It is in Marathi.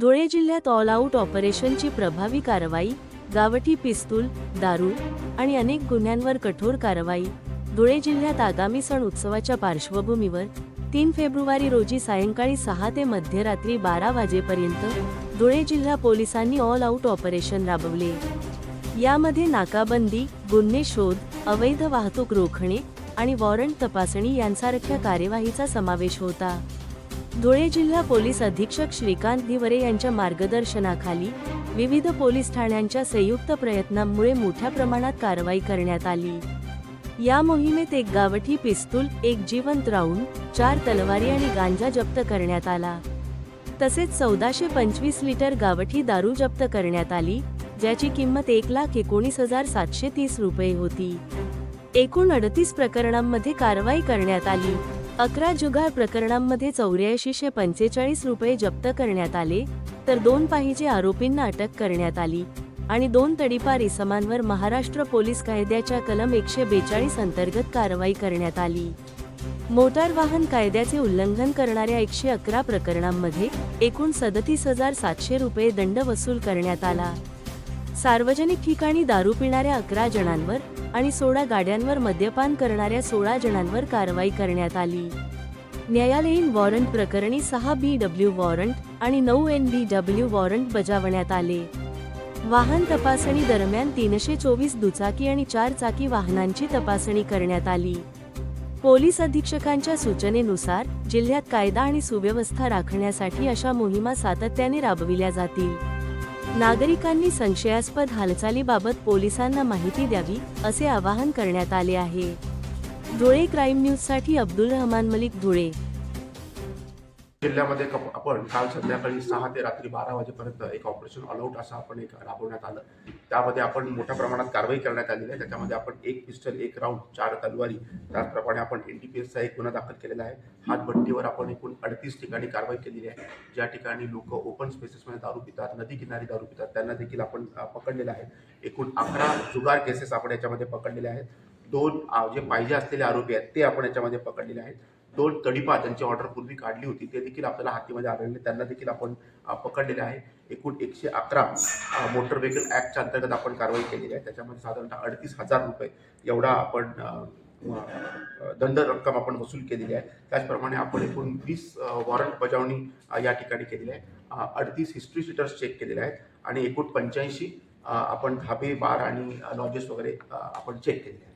धुळे जिल्ह्यात ऑल आऊट ऑपरेशनची प्रभावी कारवाई गावठी पिस्तूल दारू आणि अनेक गुन्ह्यांवर कठोर कारवाई. धुळे जिल्ह्यात आगामी सण उत्सवाच्या पार्श्वभूमीवर तीन फेब्रुवारी रोजी सायंकाळी सहा ते मध्यरात्री बारा वाजेपर्यंत धुळे जिल्हा पोलिसांनी ऑल आऊट ऑपरेशन राबवले. यामध्ये नाकाबंदी गुन्हे शोध अवैध वाहतूक रोखणे आणि वॉरंट तपासणी यांसारख्या कार्यवाहीचा समावेश होता. धुळे जिल्हा पोलीस अधीक्षक श्रीकांत धिवरे यांच्या मार्गदर्शनाखाली विविध पोलीस ठाण्यांच्या संयुक्त प्रयत्नांमुळे मोठ्या प्रमाणात कारवाई करण्यात आली. या मोहिमेत एक गावठी पिस्तूल एक जिवंत राऊंड चार तलवारी आणि गांजा जप्त करण्यात आला. तसेच चौदाशे पंचवीस लिटर गावठी दारू जप्त करण्यात आली ज्याची किंमत एक लाख एकोणीस हजार सातशे तीस रुपये होती. एकूण अडतीस प्रकरणांमध्ये कारवाई करण्यात आली. अकरा जुगार प्रकरणांमध्ये चौऱ्याऐंशीशे पंचेचाळीस रुपये जप्त करण्यात आले तर दोन पाहिजे आरोपींना अटक करण्यात आली आणि दोन तडीपार इसमांवर महाराष्ट्र पोलीस कायद्याच्या कलम एकशे बेचाळीस अंतर्गत कारवाई करण्यात आली. मोटार वाहन कायद्याचे उल्लंघन करणाऱ्या एकशे अकरा प्रकरणांमध्ये एकूण सदतीस हजार सातशे रुपये दंड वसूल करण्यात आला. सार्वजनिक ठिकाणी दारू पिणाऱ्या अकरा जणांवर आणि सोळा गाड्यांवर मद्यपान करणाऱ्या सोळा जणांवर कारवाई करण्यात आली. न्यायालयीन वॉरंट प्रकरणी सहा बी डब्ल्यू वॉरंट आणि नऊ एन बी डब्ल्यू वॉरंट बजावण्यात आले. वाहन तपासणी दरम्यान तीनशे चोवीस दुचाकी आणि चार चाकी वाहनांची तपासणी करण्यात आली. पोलीस अधीक्षकांच्या सूचनेनुसार जिल्ह्यात कायदा आणि सुव्यवस्था राखण्यासाठी अशा मोहिमा सातत्याने राबविल्या जातील. नागरिकांनी संशयास्पद हालचालीबाबत पोलिसांना माहिती द्यावी असे आवाहन करण्यात आले आहे. धुळे क्राईम न्यूजसाठी अब्दुल रहमान मलिक धुळे. जिल्ह्यामध्ये कप- आपण काल संध्याकाळी सहा ते रात्री बारा वाजेपर्यंत एक ऑपरेशन ऑलआउट असं आपण एक राबवण्यात आलं. त्यामध्ये आपण मोठ्या प्रमाणात कारवाई करण्यात आलेली आहे. त्याच्यामध्ये आपण एक पिस्टल एक राऊंड चार तलवारी त्याचप्रमाणे आपण एन डी पी एसचा एक गुन्हा दाखल केलेला आहे. हातभट्टीवर आपण एकूण अडतीस ठिकाणी कारवाई केलेली आहे. ज्या ठिकाणी लोक ओपन स्पेसेसमध्ये दारू पितात नदी किनारी दारू पितात त्यांना देखील आपण पकडलेलं आहे. एकूण अकरा जुगार केसेस आपण याच्यामध्ये पकडलेले आहेत. दोन जे पाहिजे असलेले आरोपी आहेत ते आपण याच्यामध्ये पकडलेले आहेत. दोन तडीपा त्यांची ऑर्डर पूर्वी काढली होती ते देखील आपल्याला हातीमध्ये आढळले त्यांना देखील आपण पकडलेले आहे. एकूण एकशे अकरा मोटर व्हेकल ॲक्टच्या अंतर्गत आपण कारवाई केलेली आहे. त्याच्यामध्ये साधारणतः अडतीस हजार रुपये एवढा आपण दंड रक्कम आपण वसूल केलेली आहे. त्याचप्रमाणे आपण एकूण वीस वॉरंट बजावणी या ठिकाणी केलेली आहे. अडतीस हिस्ट्री सीटर्स चेक केलेले आहेत आणि एकूण पंच्याऐंशी आपण धाबे बार आणि लॉजेस वगैरे आपण चेक केलेले आहेत.